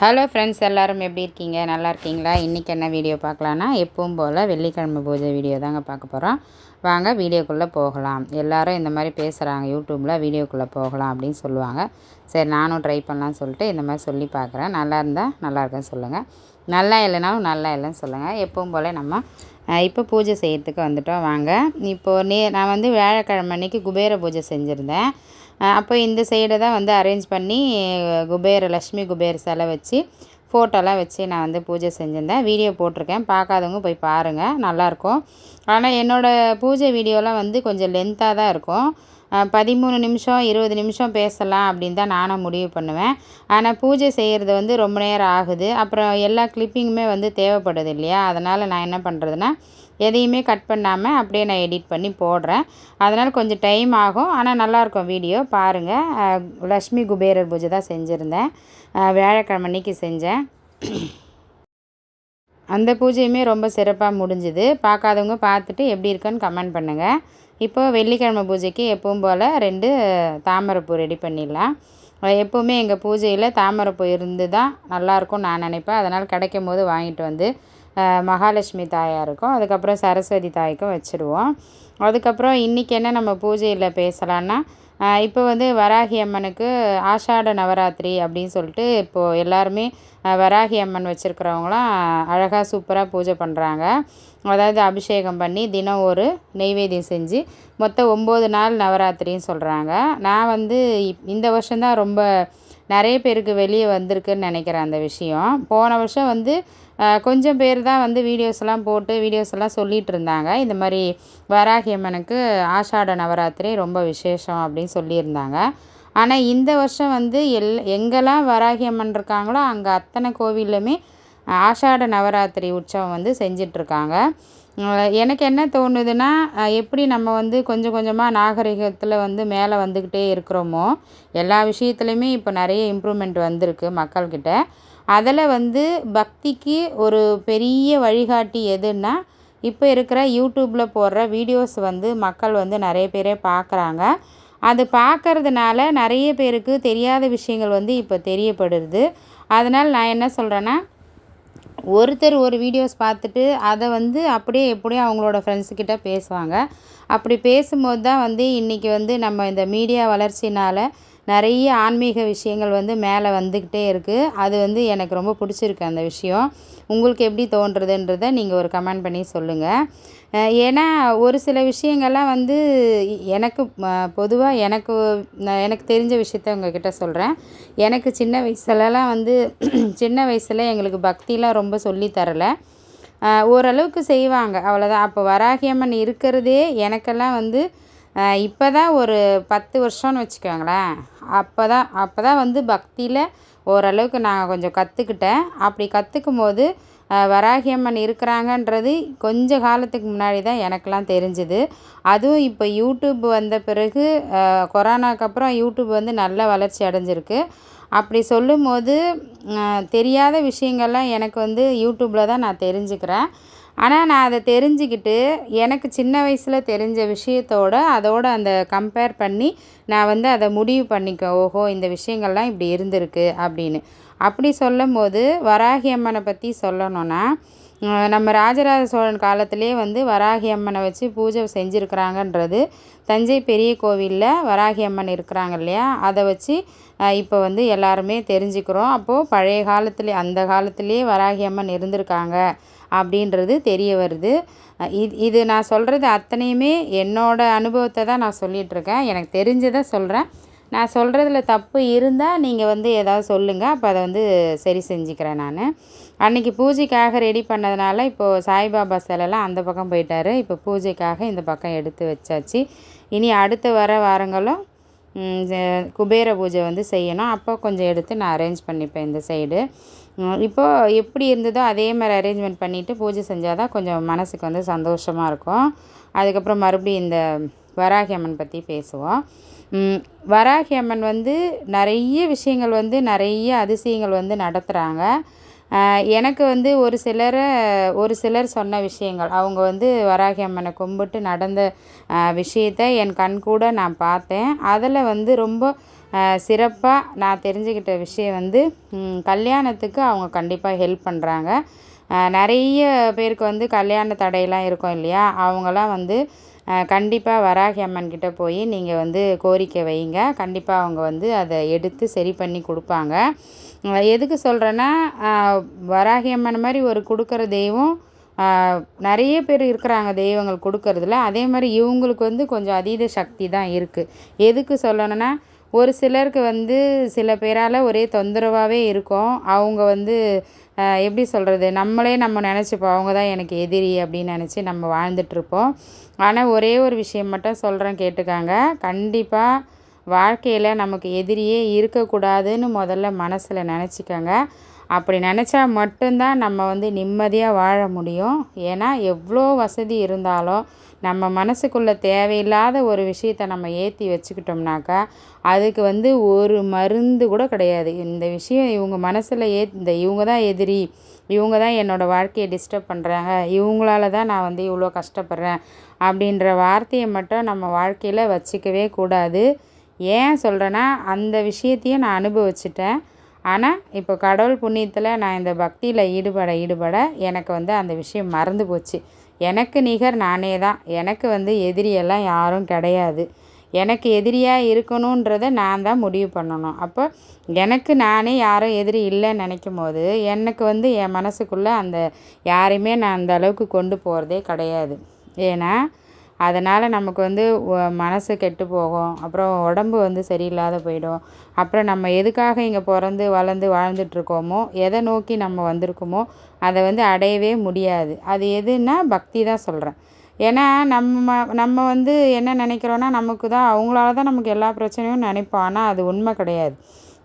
Hello friends எல்லோரும் எப்படி இருக்கீங்க? நல்லா இருக்கீங்களா? இன்றைக்கி என்ன வீடியோ பார்க்கலான்னா எப்பவும் போல் வெள்ளிக்கிழமை பூஜை வீடியோ தாங்க பார்க்க போகிறோம் வாங்க வீடியோக்குள்ளே போகலாம். எல்லோரும் இந்த மாதிரி பேசுகிறாங்க யூடியூப்பில் வீடியோக்குள்ளே போகலாம் அப்படின்னு சொல்லுவாங்க. சரி நானும் ட்ரை பண்ணலான்னு சொல்லிட்டு இந்த மாதிரி சொல்லி பார்க்குறேன். நல்லா இருந்தால் நல்லா இருக்குன்னு சொல்லுங்கள் நல்லா இல்லைனாலும் நல்லா இல்லைன்னு சொல்லுங்கள் எப்பவும் போல் நம்ம இப்போ பூஜை செய்கிறதுக்கு வந்துட்டோம். வாங்க இப்போது நே நான் வந்து வியாழக்கிழமை அன்னைக்கு குபேர பூஜை செஞ்சுருந்தேன். அப்போ இந்த சைடை தான் வந்து அரேஞ்ச் பண்ணி குபேர் லக்ஷ்மி குபேர் சிலை வச்சு ஃபோட்டோலாம் வச்சு நான் வந்து பூஜை செஞ்சுருந்தேன். வீடியோ போட்டிருக்கேன். பார்க்காதவங்க போய் பாருங்கள் நல்லாயிருக்கும் ஆனால் என்னோடய பூஜை வீடியோலாம் வந்து கொஞ்சம் லென்த்தாக தான் இருக்கும். பதிமூணு நிமிஷம் இருபது நிமிஷம் பேசலாம் அப்படின்னு தான் நானும் முடிவு பண்ணுவேன். ஆனால் பூஜை செய்கிறது வந்து ரொம்ப நேரம் ஆகுது. அப்புறம் எல்லா கிளிப்பிங்குமே வந்து தேவைப்படுது இல்லையா? அதனால் நான் என்ன பண்ணுறதுன்னா எதையுமே கட் பண்ணாமல் அப்படியே நான் எடிட் பண்ணி போடுறேன். அதனால் கொஞ்சம் டைம் ஆகும். ஆனால் நல்லாயிருக்கும் வீடியோ பாருங்கள் லக்ஷ்மி குபேரர் பூஜை தான் செஞ்சுருந்தேன். வியாழக்கிழமை அன்னைக்கு செஞ்சேன். அந்த பூஜையுமே ரொம்ப சிறப்பாக முடிஞ்சுது. பார்க்காதவங்க பார்த்துட்டு எப்படி இருக்குன்னு கமெண்ட் பண்ணுங்கள் இப்போது வெள்ளிக்கிழமை பூஜைக்கு எப்பவும் போல் ரெண்டு தாமரைப்பூ ரெடி பண்ணிடலாம். எப்போவுமே எங்கள் பூஜையில் தாமரைப்பூ இருந்து தான் நல்லாயிருக்கும் நான் நினைப்பேன். அதனால் கிடைக்கும் போது வாங்கிட்டு வந்து மகாலட்சுமி தாயாருக்கும் அதுக்கப்புறம் சரஸ்வதி தாய்க்கும் வச்சுருவோம். அதுக்கப்புறம் இன்றைக்கி என்ன நம்ம பூஜையில் பேசலான்னா இப்போ வந்து வராகி அம்மனுக்கு ஆஷாட நவராத்திரி அப்படின்னு சொல்லிட்டு இப்போது எல்லாருமே வராகி அம்மன் வச்சுருக்கிறவங்களாம் அழகாக சூப்பராக பூஜை பண்ணுறாங்க அதாவது அபிஷேகம் பண்ணி தினம் ஒரு நெய்வேத்தியம் செஞ்சு மொத்தம் ஒம்பது நாள் நவராத்திரின்னு சொல்கிறாங்க நான் வந்து இந்த வருஷம்தான் ரொம்ப நிறைய பேருக்கு வெளியே வந்திருக்குன்னு நினைக்கிறேன் அந்த விஷயம். போன வருஷம் வந்து கொஞ்சம் பேர் தான் வந்து வீடியோஸ்லாம் போட்டு வீடியோஸ் எல்லாம் சொல்லிகிட்டு இருந்தாங்க. இந்த மாதிரி வராகி அம்மனுக்கு ஆஷாட நவராத்திரி ரொம்ப விசேஷம் அப்படின்னு சொல்லியிருந்தாங்க. ஆனால் இந்த வருஷம் வந்து எல் எங்கெல்லாம் வராகி அம்மன் இருக்காங்களோ அங்கே அத்தனை கோவிலுமே ஆஷாட நவராத்திரி உற்சவம் வந்து செஞ்சிட்ருக்காங்க எனக்கு என்ன தோணுதுன்னா எப்படி நம்ம வந்து கொஞ்சம் கொஞ்சமாக நாகரிகத்தில் வந்து மேலே வந்துக்கிட்டே இருக்கிறோமோ எல்லா விஷயத்துலையுமே இப்போ நிறைய இம்ப்ரூவ்மெண்ட் வந்திருக்கு மக்கள்கிட்ட. அதில் வந்து பக்திக்கு ஒரு பெரிய வழிகாட்டி எதுன்னா இப்போ இருக்கிற யூடியூப்பில் போடுற வீடியோஸ் வந்து மக்கள் வந்து நிறைய பேரே பார்க்குறாங்க அது பார்க்கறதுனால நிறைய பேருக்கு தெரியாத விஷயங்கள் வந்து இப்போ தெரியப்படுது. அதனால் நான் என்ன சொல்கிறேன்னா ஒருத்தர் ஒரு வீடியோஸ் பார்த்துட்டு அதை வந்து அப்படியே எப்படியும் அவங்களோட ஃப்ரெண்ட்ஸுக்கிட்ட பேசுவாங்க. அப்படி பேசும்போது தான் வந்து இன்றைக்கி வந்து நம்ம இந்த மீடியா வளர்ச்சினால் நிறைய ஆன்மீக விஷயங்கள் வந்து மேலே வந்துக்கிட்டே இருக்குது அது வந்து எனக்கு ரொம்ப பிடிச்சிருக்கு அந்த விஷயம். உங்களுக்கு எப்படி தோன்றதுன்றதை நீங்கள் ஒரு கமெண்ட் பண்ணி சொல்லுங்கள் ஏன்னா ஒரு சில விஷயங்கள்லாம் வந்து எனக்கு பொதுவாக எனக்கு எனக்கு தெரிஞ்ச விஷயத்த உங்ககிட்ட சொல்கிறேன் எனக்கு சின்ன வயசுலலாம் வந்து சின்ன வயசில் எங்களுக்கு பக்திலாம் ரொம்ப சொல்லி தரலை. ஓரளவுக்கு செய்வாங்க அவ்வளோதான் அப்போ வராகியம்மன் இருக்கிறதே எனக்கெல்லாம் வந்து இப்போ தான் ஒரு பத்து வருஷம்னு வச்சுக்கோங்களேன். அப்போ தான் அப்போ தான் வந்து பக்தியில் ஓரளவுக்கு நான் கொஞ்சம் கற்றுக்கிட்டேன் அப்படி கற்றுக்கும் போது வராகி அம்மன் இருக்கிறாங்கன்றது கொஞ்ச காலத்துக்கு முன்னாடி தான் எனக்கெலாம் தெரிஞ்சுது. அதுவும் இப்போ யூடியூப் வந்த பிறகு கொரோனாக்கு அப்புறம் யூடியூப் வந்து நல்ல வளர்ச்சி அடைஞ்சிருக்கு. அப்படி சொல்லும் போது தெரியாத விஷயங்கள்லாம் எனக்கு வந்து யூடியூப்பில் தான் நான் தெரிஞ்சுக்கிறேன். ஆனால் நான் அதை தெரிஞ்சுக்கிட்டு எனக்கு சின்ன வயசில் தெரிஞ்ச விஷயத்தோடு அதோடு அந்த கம்பேர் பண்ணி நான் வந்து அதை முடிவு பண்ணிக்க ஓஹோ இந்த விஷயங்கள்லாம் இப்படி இருந்திருக்கு அப்படின்னு. அப்படி சொல்லும் போது வராகி அம்மனை பற்றி சொல்லணுன்னா நம்ம ராஜராஜ சோழன் காலத்திலே வந்து வராகி அம்மனை வச்சு பூஜை செஞ்சுருக்கிறாங்கன்றது தஞ்சை பெரிய கோவிலில் வராகி அம்மன் இருக்கிறாங்க இல்லையா? அதை வச்சு இப்போ வந்து எல்லாருமே தெரிஞ்சுக்கிறோம். அப்போது பழைய காலத்துலேயே அந்த காலத்துலேயே வராகி அம்மன் இருந்திருக்காங்க. அப்படின்றது தெரிய வருது. இது இது நான் சொல்கிறது அத்தனையுமே என்னோடய அனுபவத்தை தான் நான் சொல்லிகிட்ருக்கேன் எனக்கு தெரிஞ்சதை சொல்கிறேன் நான் சொல்கிறதுல தப்பு இருந்தால் நீங்கள் வந்து ஏதாவது சொல்லுங்கள் அப்போ அதை வந்து சரி செஞ்சுக்கிறேன் நான். அன்றைக்கி பூஜைக்காக ரெடி பண்ணதுனால இப்போது சாய்பாபா சிலைலாம் அந்த பக்கம் போயிட்டார். இப்போ பூஜைக்காக இந்த பக்கம் எடுத்து வச்சாச்சு. இனி அடுத்து வர வாரங்களும் குபேர பூஜை வந்து செய்யணும். அப்போ கொஞ்சம் எடுத்து நான் அரேஞ்ச் பண்ணிப்பேன் இந்த சைடு இப்போது எப்படி இருந்ததோ அதே மாதிரி அரேஞ்ச்மெண்ட் பண்ணிவிட்டு பூஜை செஞ்சால் தான் கொஞ்சம் மனதுக்கு வந்து சந்தோஷமாக இருக்கும். அதுக்கப்புறம் மறுபடியும் இந்த வராகி அம்மன் பற்றி பேசுவோம். வராகி அம்மன் வந்து நிறைய விஷயங்கள் வந்து நிறைய அதிசயங்கள் வந்து நடத்துகிறாங்க எனக்கு வந்து ஒரு சிலரை ஒரு சிலர் சொன்ன விஷயங்கள். அவங்க வந்து வராகி அம்மனை கும்பிட்டு நடந்த விஷயத்த என் கண் கூட நான் பார்த்தேன். அதில் வந்து ரொம்ப சிறப்பாக நான் தெரிஞ்சுக்கிட்ட விஷயம் வந்து கல்யாணத்துக்கு அவங்க கண்டிப்பாக ஹெல்ப் பண்ணுறாங்க நிறைய பேருக்கு வந்து கல்யாண தடையெல்லாம் இருக்கும் இல்லையா? அவங்களாம் வந்து கண்டிப்பாக வராகி அம்மன் கிட்டே போய் நீங்கள் வந்து கோரிக்கை வைங்க. கண்டிப்பாக அவங்க வந்து அதை எடுத்து சரி பண்ணி கொடுப்பாங்க. எதுக்கு சொல்கிறேன்னா வராகி அம்மன் மாதிரி ஒரு கொடுக்குற தெய்வம் நிறைய பேர் இருக்கிறாங்க தெய்வங்கள் கொடுக்கறதுல. அதே மாதிரி இவங்களுக்கு வந்து கொஞ்சம் அதீத சக்தி தான் இருக்குது எதுக்கு சொல்லணும்னா ஒரு சிலருக்கு வந்து சில பேரால் ஒரே தொந்தரவாகவே இருக்கும். அவங்க வந்து எப்படி சொல்கிறது நம்மளே நம்ம நினச்சிப்போம் அவங்க தான் எனக்கு எதிரி அப்படின்னு நினச்சி நம்ம வாழ்ந்துட்டுருப்போம் ஆனால் ஒரே ஒரு விஷயம் மட்டும் சொல்கிறேன் கேட்டுக்காங்க. கண்டிப்பாக வாழ்க்கையில் நமக்கு எதிரியே இருக்கக்கூடாதுன்னு முதல்ல மனசில் நினச்சிக்கோங்க. அப்படி நினச்சா மட்டும்தான் நம்ம வந்து நிம்மதியாக வாழ முடியும். ஏன்னா எவ்வளோ வசதி இருந்தாலும் நம்ம மனசுக்குள்ளே தேவையில்லாத ஒரு விஷயத்த நம்ம ஏற்றி வச்சுக்கிட்டோம்னாக்கா அதுக்கு வந்து ஒரு மருந்து கூட கிடையாது. இந்த விஷயம் இவங்க மனசில் ஏ இந்த இவங்க தான் எதிரி இவங்க தான் என்னோடய வாழ்க்கையை டிஸ்டர்ப் பண்ணுறாங்க இவங்களால தான் நான் வந்து இவ்வளோ கஷ்டப்படுறேன் அப்படின்ற வார்த்தையை மட்டும் நம்ம வாழ்க்கையில் வச்சுக்கவே கூடாது. ஏன் சொல்கிறேன்னா அந்த விஷயத்தையும் நான் அனுபவிச்சிட்டேன். ஆனால் இப்போ கடவுள் புண்ணியத்தில் நான் இந்த பக்தியில் ஈடுபட ஈடுபட எனக்கு வந்து அந்த விஷயம் மறந்து போச்சு. எனக்கு நிகர் நானே தான். எனக்கு வந்து எதிரியெல்லாம் யாரும் கிடையாது. எனக்கு எதிரியாக இருக்கணுன்றதை நான் தான் முடிவு பண்ணணும். அப்போ எனக்கு நானே யாரும் எதிரி இல்லைன்னு நினைக்கும் போது எனக்கு வந்து என் மனசுக்குள்ளே அந்த யாரையுமே நான் அந்த அளவுக்கு கொண்டு போகிறதே கிடையாது. ஏன்னா அதனால் நமக்கு வந்து மனசு கெட்டு போகும். அப்புறம் உடம்பு வந்து சரியில்லாத போயிடும். அப்புறம் நம்ம எதுக்காக இங்கே பிறந்து வளர்ந்து வாழ்ந்துட்டுருக்கோமோ எதை நோக்கி நம்ம வந்திருக்கோமோ அதை வந்து அடையவே முடியாது. அது எதுன்னா பக்தி தான் சொல்கிறேன் ஏன்னா நம்ம நம்ம வந்து என்ன நினைக்கிறோன்னா நமக்கு தான் அவங்களால தான் நமக்கு எல்லா பிரச்சனையும் நினைப்போம். ஆனால் அது உண்மை கிடையாது.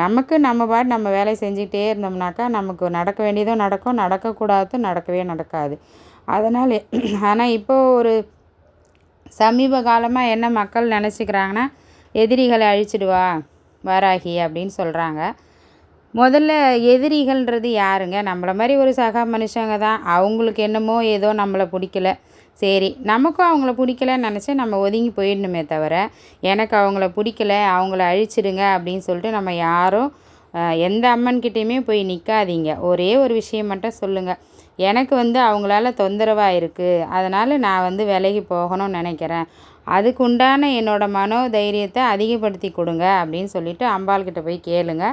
நமக்கு நம்ம பாட்டு நம்ம வேலையை செஞ்சுக்கிட்டே இருந்தோம்னாக்கா நமக்கு நடக்க வேண்டியதும் நடக்கும். நடக்கக்கூடாதும் நடக்கவே நடக்காது. அதனால் ஆனால் இப்போது ஒரு சமீப காலமாக என்ன மக்கள் நினச்சிக்கிறாங்கன்னா எதிரிகளை அழிச்சிடுவா வாராகி அப்படின்னு சொல்கிறாங்க முதல்ல எதிரிகள்ன்றது யாருங்க? நம்மளை மாதிரி ஒரு சக மனுஷங்க தான். அவங்களுக்கு என்னமோ ஏதோ நம்மளை பிடிக்கல. சரி நமக்கும் அவங்கள பிடிக்கலன்னு நினச்சி நம்ம ஒதுங்கி போயிடணுமே தவிர எனக்கு அவங்கள பிடிக்கல அவங்கள அழிச்சிடுங்க அப்படின்னு சொல்லிட்டு நம்ம யாரும் எந்த அம்மன்கிட்டேயுமே போய் நிற்காதீங்க ஒரே ஒரு விஷயம் மட்டும் சொல்லுங்கள் எனக்கு வந்து அவங்களால தொந்தரவாக இருக்குது அதனால் நான் வந்து விலகி போகணும்னு நினைக்கிறேன். அதுக்கு உண்டான என்னோடய மனோ தைரியத்தை அதிகப்படுத்தி கொடுங்க அப்படின்னு சொல்லிவிட்டு அம்பாள்கிட்ட போய் கேளுங்க.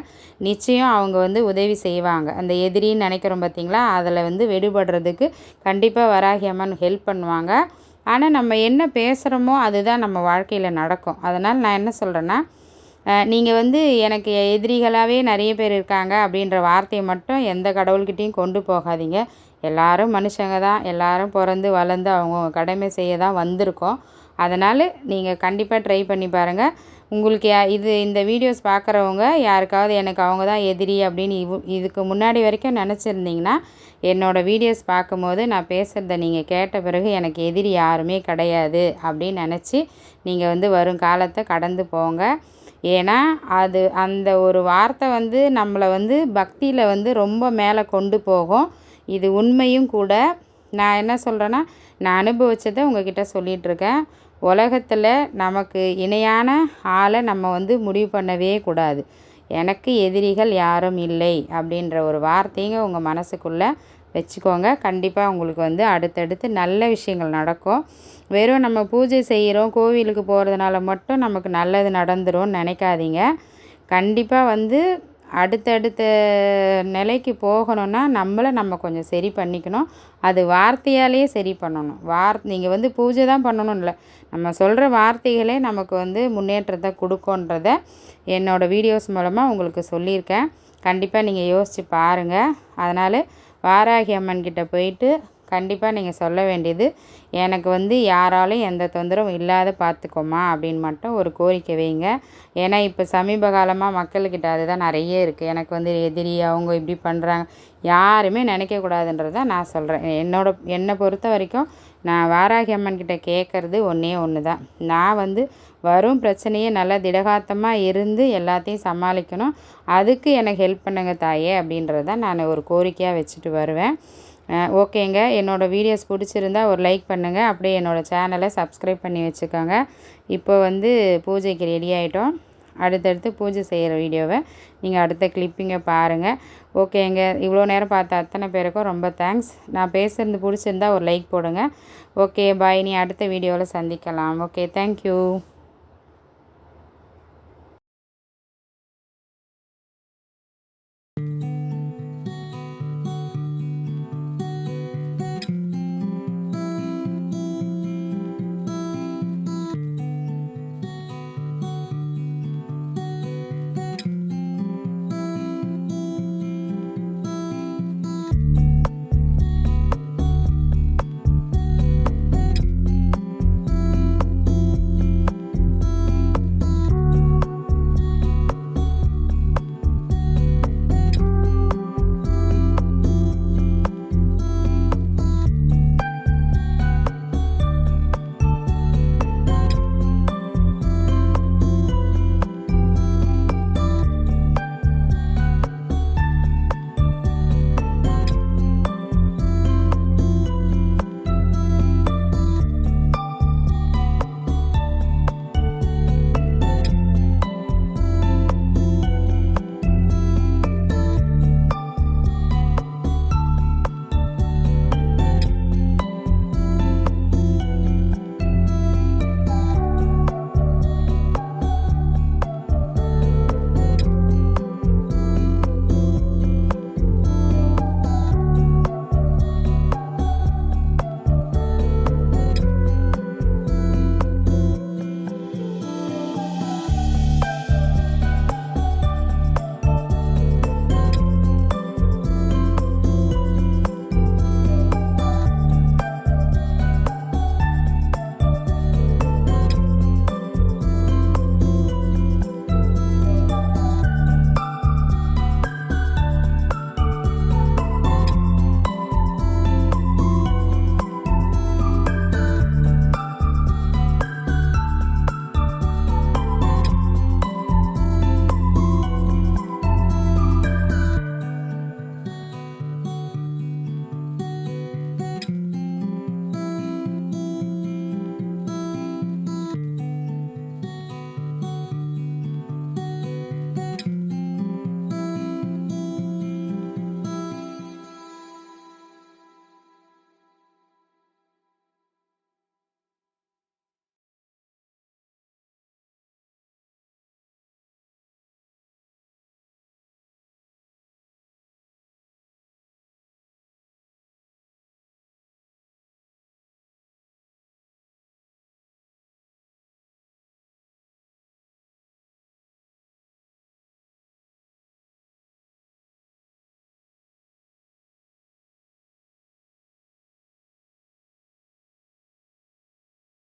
நிச்சயம் அவங்க வந்து உதவி செய்வாங்க. அந்த எதிரின்னு நினைக்கிறோம் பார்த்திங்களா அதில் வந்து வெடுபடுறதுக்கு கண்டிப்பாக வராகி அம்மன் ஹெல்ப் பண்ணுவாங்க. ஆனால் நம்ம என்ன பேசுகிறோமோ அதுதான் நம்ம வாழ்க்கையில் நடக்கும். அதனால் நான் என்ன சொல்கிறேன்னா நீங்கள் வந்து எனக்கு எதிரிகளாகவே நிறைய பேர் இருக்காங்க அப்படின்ற வார்த்தையை மட்டும் எந்த கடவுள்கிட்டையும் கொண்டு போகாதீங்க. எல்லாரும் மனுஷங்க தான். எல்லாரும் பிறந்து வளர்ந்து அவங்கவுங்க கடமை செய்ய தான் வந்திருக்கோம். அதனால் நீங்கள் கண்டிப்பாக ட்ரை பண்ணி பாருங்கள் உங்களுக்கு இது இந்த வீடியோஸ் பார்க்குறவங்க யாருக்காவது எனக்கு அவங்க தான் எதிரி அப்படின்னு இவ் இதுக்கு முன்னாடி வரைக்கும் நினச்சிருந்தீங்கன்னா என்னோடய வீடியோஸ் பார்க்கும்போது நான் பேசுகிறத நீங்கள் கேட்ட பிறகு எனக்கு எதிரி யாருமே கிடையாது அப்படின்னு நினச்சி நீங்கள் வந்து வரும் காலத்தை கடந்து போங்க. ஏன்னா அது அந்த ஒரு வார்த்தை வந்து நம்மளை வந்து பக்தியில் வந்து ரொம்ப மேலே கொண்டு போகும். இது உண்மையும் கூட நான் என்ன சொல்கிறேன்னா நான் அனுபவித்ததை உங்ககிட்ட சொல்லிகிட்ருக்கேன் உலகத்தில் நமக்கு இணையான ஆளை நம்ம வந்து முடிவு பண்ணவே கூடாது. எனக்கு எதிரிகள் யாரும் இல்லை அப்படின்ற ஒரு வார்த்தைங்க உங்கள் மனசுக்குள்ளே வச்சுக்கோங்க. கண்டிப்பாக உங்களுக்கு வந்து அடுத்தடுத்து நல்ல விஷயங்கள் நடக்கும். வெறும் நம்ம பூஜை செய்கிறோம் கோவிலுக்கு போகிறதுனால மட்டும் நமக்கு நல்லது நடந்துடும் நினைக்காதீங்க. கண்டிப்பாக வந்து அடுத்தடுத்த நிலைக்கு போகணுன்னா நம்மளை நம்ம கொஞ்சம் சரி பண்ணிக்கணும். அது வார்த்தையாலேயே சரி பண்ணணும். வார் நீங்கள் வந்து பூஜை தான் பண்ணணும் இல்லை. நம்ம சொல்கிற வார்த்தைகளே நமக்கு வந்து முன்னேற்றத்தை கொடுக்குன்றத என்னோடய வீடியோஸ் மூலமாக உங்களுக்கு சொல்லியிருக்கேன். கண்டிப்பாக நீங்கள் யோசித்து பாருங்கள் அதனால் வாராகி அம்மன் கிட்டே போயிட்டு கண்டிப்பாக நீங்கள் சொல்ல வேண்டியது. எனக்கு வந்து யாராலும் எந்த தொந்தரவும் இல்லாத பார்த்துக்கோமா அப்படின்னு மட்டும் ஒரு கோரிக்கை வைங்க. ஏன்னா இப்போ சமீப காலமாக மக்கள்கிட்ட அதுதான் நிறைய இருக்குது எனக்கு வந்து எதிரி அவங்க இப்படி பண்ணுறாங்க யாருமே நினைக்கக்கூடாதுன்றத நான் சொல்கிறேன் என்னோட என்னை பொறுத்த வரைக்கும் நான் வாராகி அம்மன் கிட்ட கேட்குறது ஒன்றே ஒன்று தான் நான் வந்து வரும் பிரச்சனையை நல்லா திடகாத்தமாக இருந்து எல்லாத்தையும் சமாளிக்கணும். அதுக்கு எனக்கு ஹெல்ப் பண்ணுங்க தாயே அப்படின்றது தான் நான் ஒரு கோரிக்கையாக வச்சுட்டு வருவேன். ஓகேங்க. என்னோடய வீடியோஸ் பிடிச்சிருந்தா ஒரு லைக் பண்ணுங்கள் அப்படியே என்னோடய சேனலை சப்ஸ்கிரைப் பண்ணி வச்சுக்கோங்க. இப்போ வந்து பூஜைக்கு ரெடி ஆகிட்டோம் அடுத்தடுத்து பூஜை செய்கிற வீடியோவை நீங்கள் அடுத்த கிளிப்பிங்கை பாருங்கள் ஓகேங்க. இவ்வளோ நேரம் பார்த்த அத்தனை பேருக்கும் ரொம்ப தேங்க்ஸ் நான் பேசுகிறது பிடிச்சிருந்தா ஒரு லைக் போடுங்க. ஓகே பாய் நீ அடுத்த வீடியோவில் சந்திக்கலாம். Okay thank you